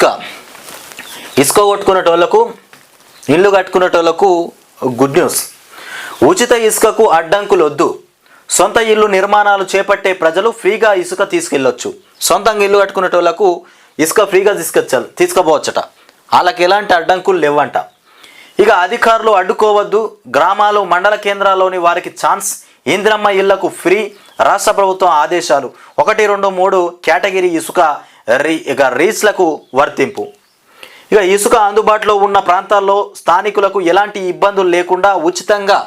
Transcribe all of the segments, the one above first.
ఇసుక. ఇసుక కొట్టుకునేటోళ్ళకు ఇల్లు కట్టుకునేటోళ్ళకు గుడ్ న్యూస్. ఉచిత ఇసుకకు అడ్డంకులు వద్దు సొంత ఇల్లు నిర్మాణాలు చేపట్టే ప్రజలు ఫ్రీగా ఇసుక తీసుకెళ్ళొచ్చు. సొంతంగా ఇల్లు కట్టుకునేటోళ్ళకు ఇసుక ఫ్రీగా తీసుకొచ్చాలి తీసుకుపోవచ్చట. వాళ్ళకి ఎలాంటి అడ్డంకులు లేవంట. ఇక అధికారులు అడ్డుకోవద్దు. గ్రామాలు మండల కేంద్రాల్లోని వారికి ఛాన్స్. ఇందిరమ్మ ఇళ్ళకు ఫ్రీ. రాష్ట్ర ప్రభుత్వం ఆదేశాలు. ఒకటి రెండు మూడు కేటగిరీ ఇసుక రీ ఇక రీచ్లకు వర్తింపు. ఇక ఇసుక అందుబాటులో ఉన్న ప్రాంతాల్లో స్థానికులకు ఎలాంటి ఇబ్బందులు లేకుండా ఉచితంగా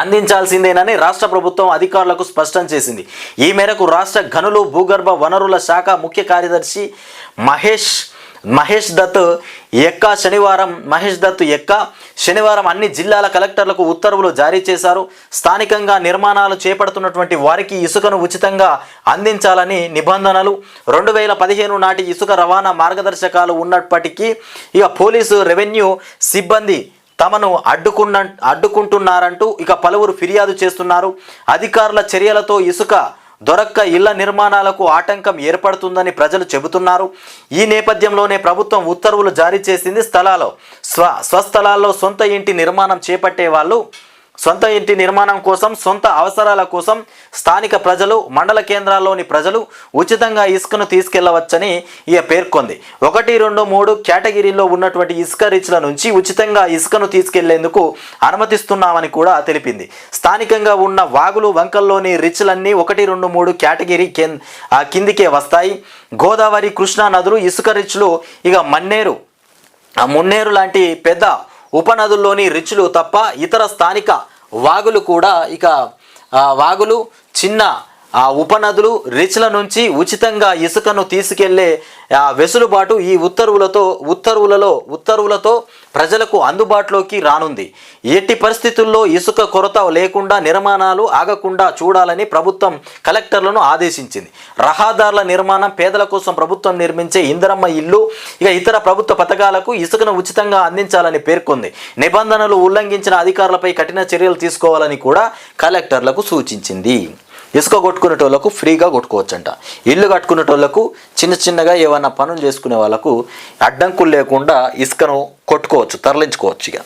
అందించాల్సిందేనని రాష్ట్ర ప్రభుత్వం అధికారులకు స్పష్టం చేసింది. ఈ మేరకు రాష్ట్ర గనులు భూగర్భ వనరుల శాఖ ముఖ్య కార్యదర్శి మహేష్ మహేష్ దత్ ఎక్క శనివారం మహేష్ దత్ ఎక్క శనివారం అన్ని జిల్లాల కలెక్టర్లకు ఉత్తర్వులు జారీ చేశారు. స్థానికంగా నిర్మాణాలు చేపడుతున్నటువంటి వారికి ఇసుకను ఉచితంగా అందించాలని నిబంధనలు. రెండు వేల పదిహేను నాటి ఇసుక రవాణా మార్గదర్శకాలు ఉన్నప్పటికీ ఇక పోలీసు రెవెన్యూ సిబ్బంది తమను అడ్డుకున్న అడ్డుకుంటున్నారంటూ ఇక పలువురు ఫిర్యాదు చేస్తున్నారు. అధికారుల చర్యలతో ఇసుక దొరక్క ఇళ్ళ నిర్మాణాలకు ఆటంకం ఏర్పడుతుందని ప్రజలు చెబుతున్నారు. ఈ నేపథ్యంలోనే ప్రభుత్వం ఉత్తర్వులు జారీ చేసింది స్థలాల్లో. స్వ స్వస్థలాల్లో సొంత ఇంటి నిర్మాణం చేపట్టే వాళ్ళు సొంత ఇంటి నిర్మాణం కోసం సొంత అవసరాల కోసం స్థానిక ప్రజలు మండల కేంద్రాల్లోని ప్రజలు ఉచితంగా ఇసుకను తీసుకెళ్ళవచ్చని ఇక పేర్కొంది. ఒకటి రెండు మూడు కేటగిరీలో ఉన్నటువంటి ఇసుక రీచ్ల నుంచి ఉచితంగా ఇసుకను తీసుకెళ్ళేందుకు అనుమతిస్తున్నామని కూడా తెలిపింది. స్థానికంగా ఉన్న వాగులు వంకల్లోని రిచ్లన్నీ ఒకటి రెండు మూడు కేటగిరీ కింద కిందికే వస్తాయి. గోదావరి కృష్ణా నదులు ఇసుక రిచ్లు ఇక మన్నేరు మున్నేరు లాంటి పెద్ద ఉపనదుల్లోని రిచ్లు తప్ప ఇతర స్థానిక వాగులు కూడా ఇక వాగులు చిన్న ఆ ఉపనదులు రిచ్ల నుంచి ఉచితంగా ఇసుకను తీసుకెళ్ళే ఆ, వెసులుబాటు ఈ ఉత్తర్వులతో ఉత్తర్వులలో ఉత్తర్వులతో ప్రజలకు అందుబాటులోకి రానుంది. ఎట్టి పరిస్థితుల్లో ఇసుక కొరత లేకుండా నిర్మాణాలు ఆగకుండా చూడాలని ప్రభుత్వం కలెక్టర్లను ఆదేశించింది. రహదారుల నిర్మాణం పేదల కోసం ప్రభుత్వం నిర్మించే ఇందరమ్మ ఇల్లు ఇక ఇతర ప్రభుత్వ పథకాలకు ఇసుకను ఉచితంగా అందించాలని పేర్కొంది. నిబంధనలు ఉల్లంఘించిన అధికారులపై కఠిన చర్యలు తీసుకోవాలని కూడా కలెక్టర్లకు సూచించింది. ఇసుక కొట్టుకునేటోళ్ళకు ఫ్రీగా కొట్టుకోవచ్చంట. ఇల్లు కట్టుకునేటోళ్ళకు చిన్న చిన్నగా ఏమైనా పనులు చేసుకునే వాళ్ళకు అడ్డంకులు లేకుండా ఇసుకను కొట్టుకోవచ్చు తరలించుకోవచ్చు ఇక.